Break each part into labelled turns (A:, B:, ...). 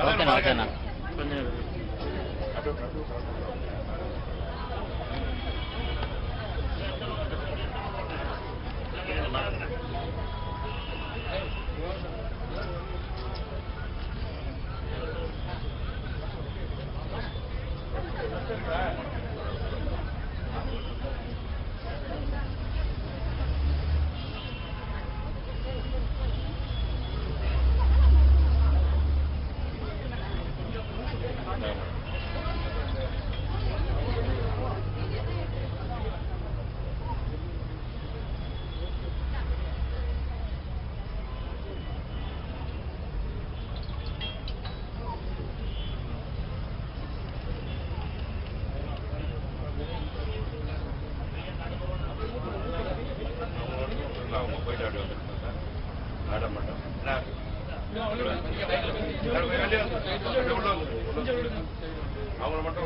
A: ஓகேண்ணா ஓகேண்ணா
B: அவங்க போயிட்டு அப்படி வந்துருக்காங்க ஆட மாட்டோம் அவங்கள மட்டும்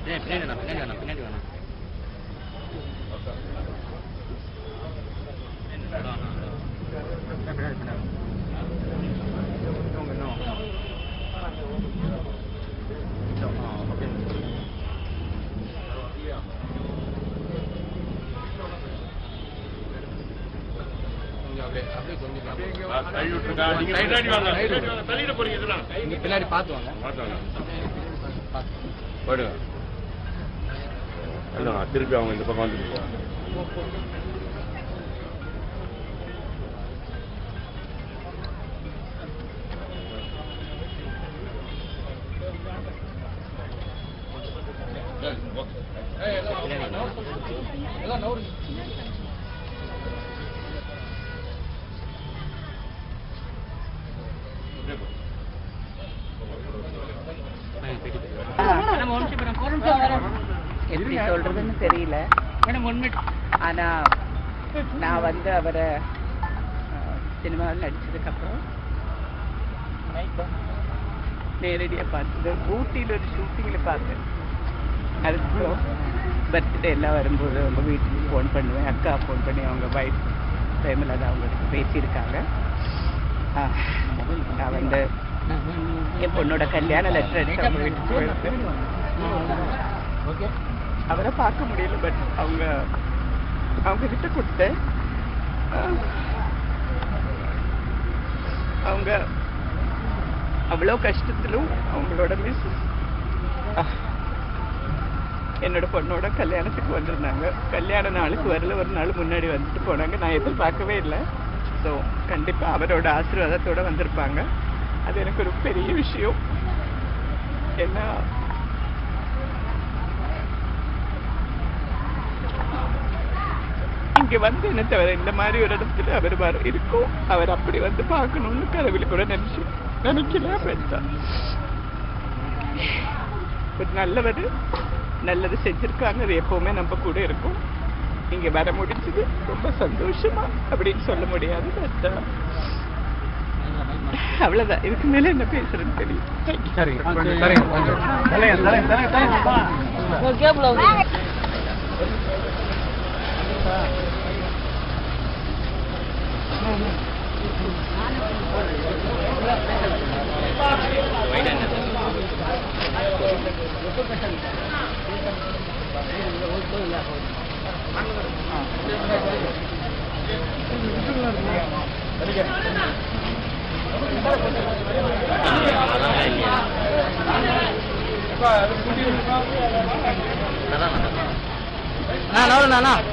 A: பின்னாடி வேணாம் பின்னாடி வேணாம் பின்னாடி வேணாம் பின்னாடி பின்னாடி
B: கழுவி விட்டுருக்கா நீங்க பின்னாடி வாங்க பின்னாடி வாங்க தள்ளிட போறீங்க இதெல்லாம்
C: இங்க பின்னாடி பார்த்து வாங்க.
B: மாட்டாங்க போயிடுங்க. இல்லைண்ணா திருப்பி அவங்க இந்த பக்கம் வந்துருக்கோம்
D: சொல்றதுன்னு தெரியல. ஆனா நான் வந்து அவரை சினிமாவில் நடிச்சதுக்கப்புறம் நேரடியா பார்த்தது. ஊட்டியில் ஒரு ஷூட்டிங்கில் பார்த்தேன். அதுக்கப்புறம் பர்த்டே எல்லாம் வரும்போது அவங்க வீட்டுக்கு ஃபோன் பண்ணுவேன். அக்கா ஃபோன் பண்ணி அவங்க வைஃப் பிரேமலதா அவங்களுக்கு பேசியிருக்காங்க. நான் வந்து என் பொண்ணோட கல்யாண லெட்டர் எடுத்து அவங்க வீட்டுக்கு போயிருக்கேன் அவரை பார்க்க முடியல பட் அவங்க அவங்க கிட்ட கொடுத்தேன். அவங்க அவ்வளோ கஷ்டத்திலும் அவங்களோட மிஸ் என்னோட பொண்ணோட கல்யாணத்துக்கு வந்திருந்தாங்க. கல்யாண நாளுக்கு வரல ஒரு நாள் முன்னாடி வந்துட்டு போனாங்க. நான் எதிர்பார்க்கவே இல்லை. ஸோ கண்டிப்பாக அவரோட ஆசீர்வாதத்தோட வந்திருப்பாங்க. அது எனக்கு ஒரு பெரிய விஷயம். ஏன்னா இங்க வந்து என்ன தவிர இந்த மாதிரி ஒரு இடத்துல அவர் வர இருக்கும் அவர் அப்படி வந்து பார்க்கணும்னு கடவுள் கூட நினைச்சு நினைக்கல பெருசா. ஒரு நல்லவர் நல்லது செஞ்சிருக்காங்க. அது எப்பவுமே நம்ம கூட இருக்கும். இங்க வர முடிஞ்சது. ரொம்ப சந்தோஷமா அப்படின்னு சொல்ல முடியாது பட் அவ்வளவுதான். இதுக்கு மேல என்ன பேசுறதுன்னு தெரியும்
C: நான் நான்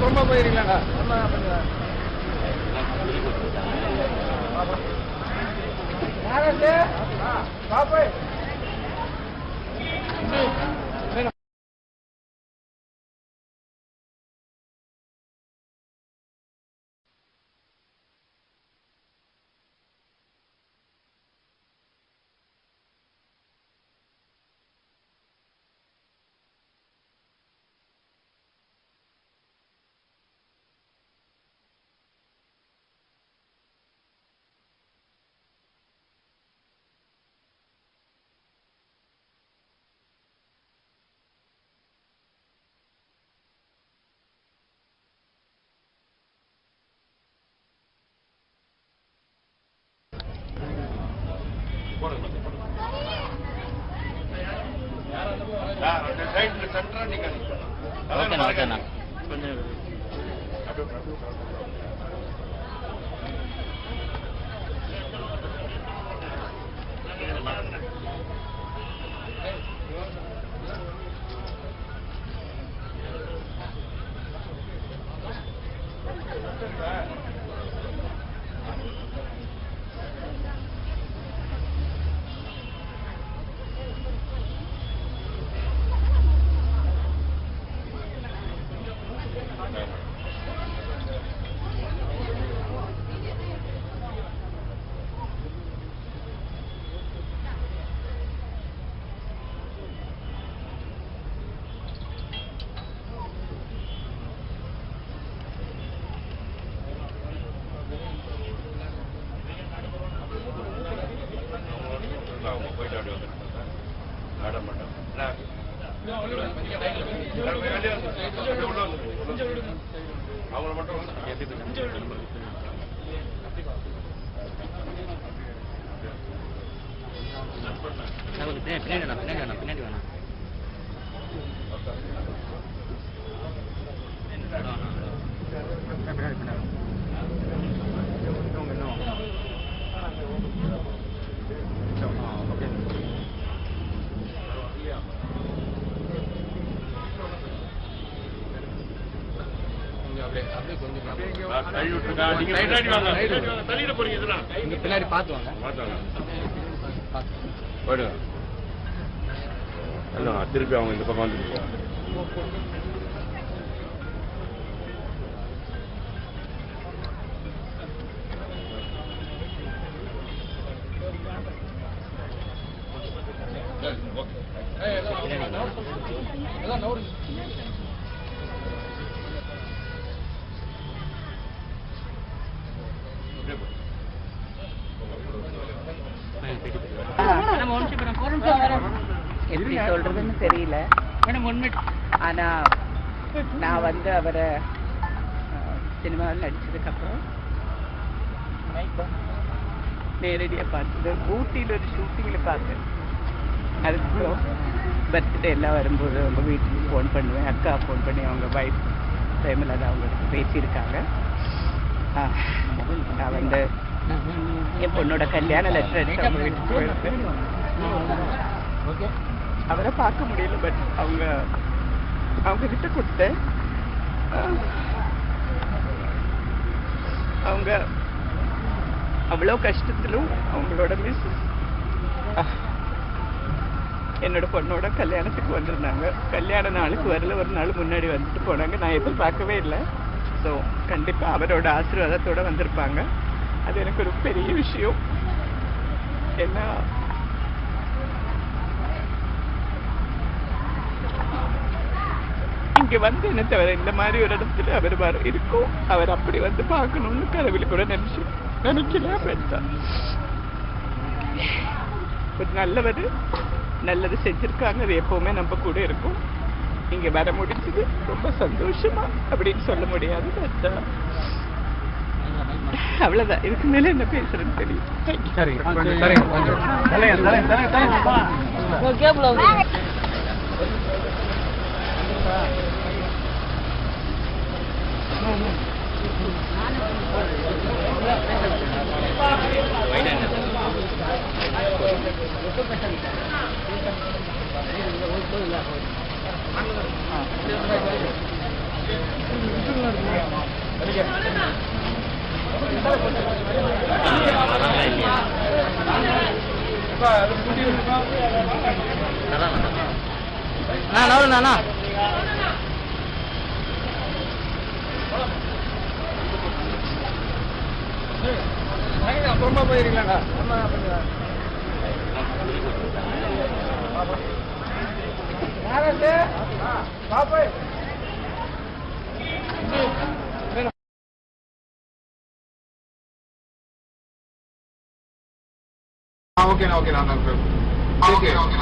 A: அண்ணா
C: அப்புறமா போயிருக்கீங்களா பாப்பே.
B: ಸೆಂಟ್ರಲ್ அவங்கள மட்டும்
A: பின்னாடி பின்னாடி பின்னாடி பின்னாடி
B: கழுவி விட்டுருக்கா நீங்க பின்னாடி வாங்க பின்னாடி வாங்க தள்ளிட போறீங்க இதெல்லாம்
A: இங்க பின்னாடி பார்த்து வாங்க
B: திருப்பி அவங்க இந்த பக்கம் வந்து
D: எப்படி சொல்றதுன்னு தெரியல. ஆனா நான் வந்து அவரை சினிமாவில் நடிச்சதுக்கப்புறம் நேரடியாக பார்த்தது. ஊட்டியில் ஒரு ஷூட்டிங்கில் பார்த்தேன். அதுக்கப்புறம் பர்த்டே எல்லாம் வரும்போது அவங்க வீட்டுக்கு ஃபோன் பண்ணுவேன். அக்கா ஃபோன் பண்ணி அவங்க வைஃப் பிரேமலதா அவங்களுக்கு பேசியிருக்காங்க. நான் வந்து என் பொண்ணோட கல்யாண லெட்டர் எடுத்து அவங்க வீட்டுக்கு போயிருக்கேன் அவரை பார்க்க முடியல பட் அவங்க அவங்க கிட்ட கொடுத்தேன். அவங்க அவ்வளோ கஷ்டத்திலும் அவங்களோட மிஸ் என்னோட பொண்ணோட கல்யாணத்துக்கு வந்திருந்தாங்க. கல்யாண நாளுக்கு வரல ஒரு நாள் முன்னாடி வந்துட்டு போனாங்க. நான் எதிர்பார்க்கவே இல்லை. ஸோ கண்டிப்பாக அவரோட ஆசீர்வாதத்தோடு வந்திருப்பாங்க. அது எனக்கு ஒரு பெரிய விஷயம். ஏன்னா இங்க வந்து என்ன தவிர இந்த மாதிரி ஒரு இடத்துல அவர் வர இருக்கும். அவர் அப்படி வந்து பார்க்கணும்னு கடவுள் கூட நினைச்சு நினைக்கல பெருசா. ஒரு நல்லவர் நல்லது செஞ்சிருக்காங்க. அது எப்பவுமே நம்ம கூட இருக்கும். இங்க வர முடிஞ்சது. ரொம்ப சந்தோஷமா அப்படின்னு சொல்ல முடியாது uh, அவ்வளவுதான். இதுக்கு மேல என்ன பேசுறேன்னு தெரியும்
A: நான் நான்
C: அப்புறமா போயிருக்கீங்களா ஓகேண்ணா ஓகேண்ணா ஓகே. Okay okay